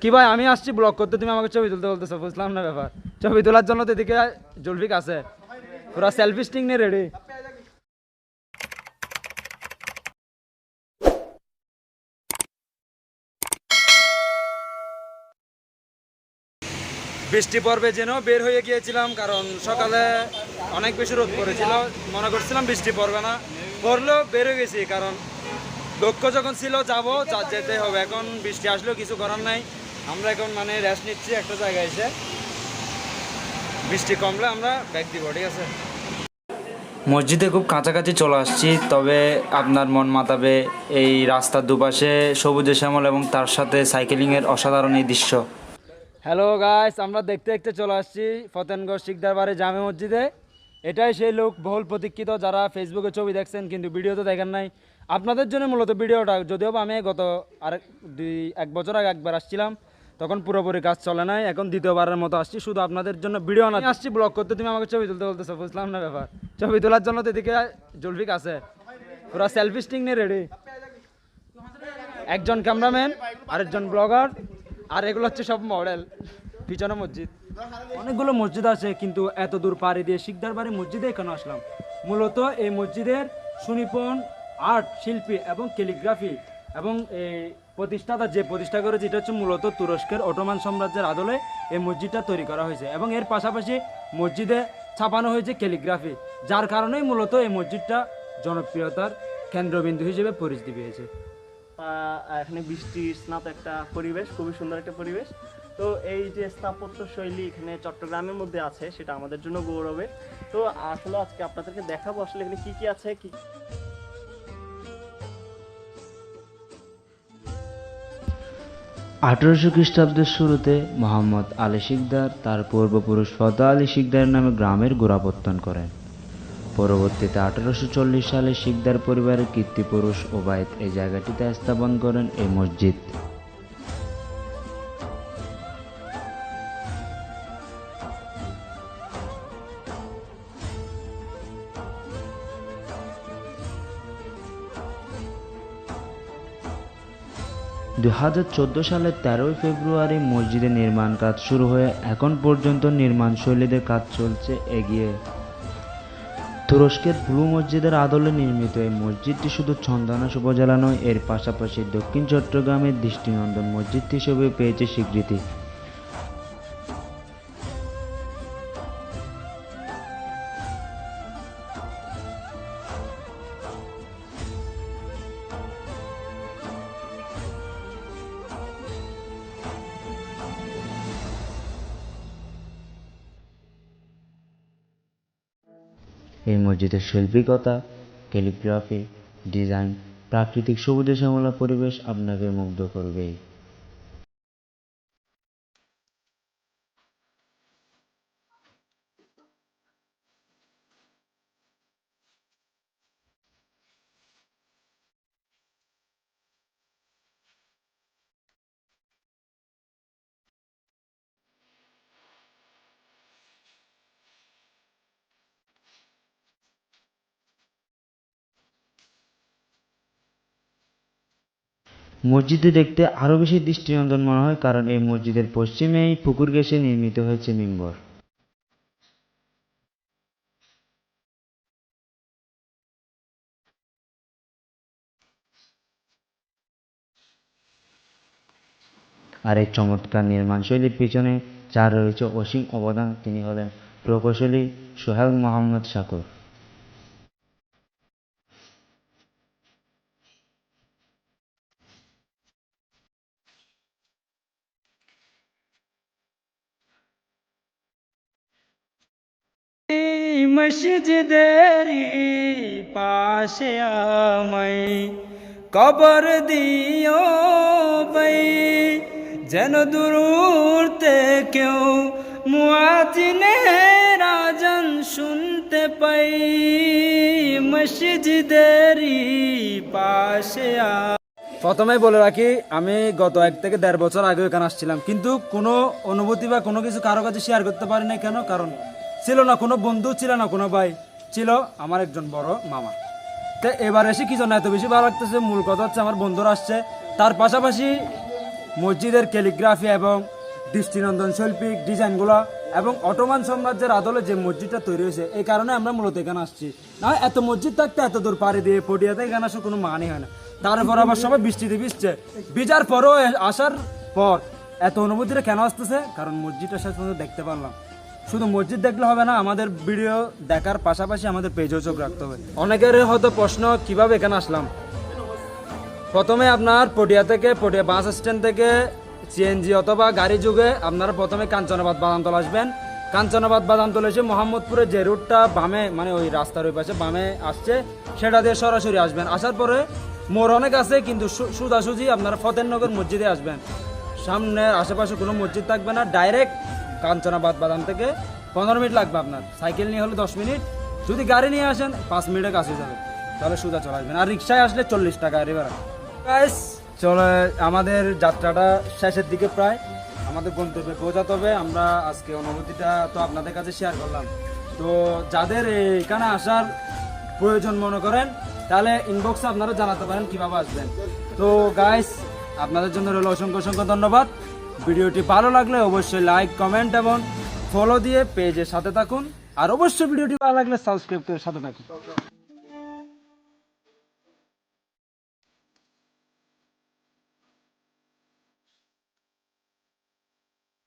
কি ভাই, আমি আসছি ব্লগ করতে, তুমি আমাকে ছবি তুলতে বলতেছো, বুঝলাম না ব্যাপার। ছবি তোলার জন্য তো এদিকে জলফিক আছে। পুরা সেলফি স্টিং নিয়ে রেডি বৃষ্টি পর্বে যেন বের হয়ে গিয়েছিলাম, কারণ সকালে অনেক বেশি রোদ পড়েছিল। মনে করছিলাম বৃষ্টি পড়বে না। পড়লেও বের হয়ে গেছি, কারণ লক্ষ্য যখন ছিল যাব যা যেতে হবে। এখন বৃষ্টি আসলেও কিছু করার নাই। আমরা এখন মানে রেস্ট নিচ্ছি একটা জায়গায় এসে। বৃষ্টি কমলে আমরা ব্যাগ দিব ঠিক আছে? মসজিদে খুব কাছাকাছি চলে আসছি তবে আপনার মন মাতাবে এই রাস্তার দুপাশে সবুজে শ্যামল এবং তার সাথে সাইকেলিংয়ের অসাধারণ এই দৃশ্য। হ্যালো গাইস আমরা দেখতে দেখতে চলে আসছি ফতেনগড় শিকদার বাড়ি জামে মসজিদে। এটাই সেই লোক বহুল প্রতীক্ষিত যারা ফেসবুকে ছবি দেখছেন কিন্তু ভিডিও তো দেখেন নাই। আপনাদের জন্য মূলত ভিডিওটা, যদিও আমি গত আরেক দুই, এক বছর আগে একবার আসছিলাম, তখন পুরোপুরি কাজ চলে নাই, এখন দ্বিতীয়বারের মতো আসছি, শুধু আপনাদের জন্য ভিডিও না আসছি ব্লগ করতে, তুমি আমাকে ছবি তুলতে বলতেছো, বুঝলাম না ব্যাপার। ছবি তোলার জন্য তো এদিকে জলফিক আছে। পুরা সেলফি স্টিং নিয়ে রেডি একজন ক্যামেরাম্যান আরেকজন ব্লগার আর এগুলো হচ্ছে সব মডেল পিছনে মসজিদ। অনেকগুলো মসজিদ আছে, কিন্তু এত দূর পাড়ি দিয়ে শিকদার বাড়ি মসজিদে এখানে আসলাম? মূলত এই মসজিদের সুনিপুণ আর্ট, শিল্পী এবং ক্যালিগ্রাফি এবং এই প্রতিষ্ঠাতা যে প্রতিষ্ঠা করেছে, এটা হচ্ছে মূলত তুরস্কের অটোমান সাম্রাজ্যের আদলে এই মসজিদটা তৈরি করা হয়েছে এবং এর পাশাপাশি মসজিদে ছাপানো হয়েছে ক্যালিগ্রাফি, যার কারণেই মূলত এই মসজিদটা জনপ্রিয়তার কেন্দ্রবিন্দু হিসেবে পরিচিতি পেয়েছে। এখানে বৃষ্টি, স্নাত একটা পরিবেশ, খুবই সুন্দর একটা পরিবেশ। তো এই যে স্থাপত্য শৈলী এখানে চট্টগ্রামের মধ্যে আছে, সেটা আমাদের জন্য গৌরবের। তো আসলে আজকে আপনাদেরকে দেখাবো আসলে এখানে কী কী আছে, কি আঠারোশো খ্রিস্টাব্দের শুরুতে মোহাম্মদ আলী শিকদার তার পূর্বপুরুষ ফতা আলী শিকদার নামে গ্রামের গোড়াপত্তন করেন। পরবর্তীতে আঠারোশো চল্লিশ সালে শিকদার পরিবারের কীর্তিপুরুষ ওবায়েত এই জায়গাটিতে স্থাপন করেন এই মসজিদ। দুই হাজার চোদ্দ সালের তেরোই ফেব্রুয়ারি মসজিদের নির্মাণ কাজ শুরু হয়ে এখন পর্যন্ত নির্মাণ শৈলীদের কাজ চলছে এগিয়ে। তুরস্কের ব্লু মসজিদের আদলে নির্মিত এই মসজিদটি শুধু ছন্দানাস উপজেলা নয়, এর পাশাপাশি দক্ষিণ চট্টগ্রামের দৃষ্টিনন্দন মসজিদ হিসেবে পেয়েছে স্বীকৃতি। এই মসজিদের শৈল্পিকতা ক্যালিগ্রাফি ডিজাইন প্রাকৃতিক সবুজে শ্যামলা পরিবেশ আপনাকে মুগ্ধ করবেই। মসজিদটি দেখতে আরও বেশি দৃষ্টিনন্দন মনে হয়, কারণ এই মসজিদের পশ্চিমেই পুকুর ঘেঁষে নির্মিত হয়েছে মিম্বর। আর এই চমৎকার নির্মাণশৈলীর পিছনে যার রয়েছে অসীম অবদান তিনি হলেন প্রকৌশলী সোহেল মোহাম্মদ শাকুর। মসজিদের পাশে আমায় কবর দিও ভাই। যেন দূরতে কেউ মুয়াজিনে রাজন শুনতে পাই। মসজিদের পাশে প্রথমে বলে রাখি, আমি গত এক থেকে দেড় বছর আগে এখানে আসছিলাম, কিন্তু কোনো অনুভূতি বা কোনো কিছু কারও কাছে শেয়ার করতে পারি না কেন? কারণ ছিল না কোনো বন্ধু, ছিল না কোনো ভাই, ছিল আমার একজন বড় মামা। তো এবার এসে কি জন্য এত বেশি ভালো লাগতেছে? মূল কথা হচ্ছে আমার বন্ধুরা আসছে। তার পাশাপাশি মসজিদের ক্যালিগ্রাফি এবং দৃষ্টিনন্দন শৈল্পিক ডিজাইনগুলো এবং অটোমান সাম্রাজ্যের আদলে যে মসজিদটা তৈরি হয়েছে, এই কারণে আমরা মূলত এখানে আসছি। না এত মসজিদ থাকতে এত দূর পাড়ি দিয়ে পটিয়াতে এখানে আসার কোনো মানে হয় না। তারপর আবার সবাই বৃষ্টিতে ভিজছে। ভিজার পরও আসার পর এত অনুভূতিটা কেন আসতেছে? কারণ মসজিদটা পর্যন্ত দেখতে পারলাম। শুধু মসজিদ দেখলে হবে না, আমাদের ভিডিও দেখার পাশাপাশি আমাদের পেজও চোখ রাখতে হবে। অনেকের হয়তো প্রশ্ন, কীভাবে এখানে আসলাম? প্রথমে আপনার পটিয়া থেকে, পটিয়া বাস স্ট্যান্ড থেকে সিএনজি অথবা গাড়ি যুগে আপনারা প্রথমে কাঞ্চনাবাদ বাদান্তল আসবেন। কাঞ্চনাবাদ বাদান্তল এসে মোহাম্মদপুরে যে রুটটা বামে মানে ওই রাস্তার ওই পাশে বামে আসছে, সেটা দিয়ে সরাসরি আসবেন। আসার পরে মোড় অনেক আছে, কিন্তু সু- সোজাসুজি আপনারা ফতেননগর মসজিদে আসবেন। সামনের আশেপাশে কোনো মসজিদ থাকবে না ডাইরেক্ট কাঞ্চনাবাদ বাদাম থেকে পনেরো মিনিট লাগবে আপনার। সাইকেল নিয়ে হলে দশ মিনিট। যদি গাড়ি নিয়ে আসেন, পাঁচ মিনিটে কাছে যাবে। তাহলে সুদা চলে আসবেন। আর রিক্সায় আসলে চল্লিশ টাকা রিভার গাইস চলে আমাদের যাত্রাটা শেষের দিকে প্রায়। আমাদের গন্তব্যে পৌঁছাতে হবে। আমরা আজকে অনুভূতিটা তো আপনাদের কাছে শেয়ার করলাম। তো যাদের এখানে আসার প্রয়োজন মনে করেন, তাহলে ইনবক্সে আপনারা জানাতে পারেন কীভাবে আসবেন। তো গাইস আপনাদের জন্য রইল অসংখ্য অসংখ্য ধন্যবাদ। ভিডিওটি ভালো লাগলে অবশ্যই লাইক, কমেন্ট এবং ফলো দিয়ে পেজের সাথে থাকুন। আর অবশ্যই ভিডিওটি ভালো লাগলে সাবস্ক্রাইব করে সাথে থাকুন।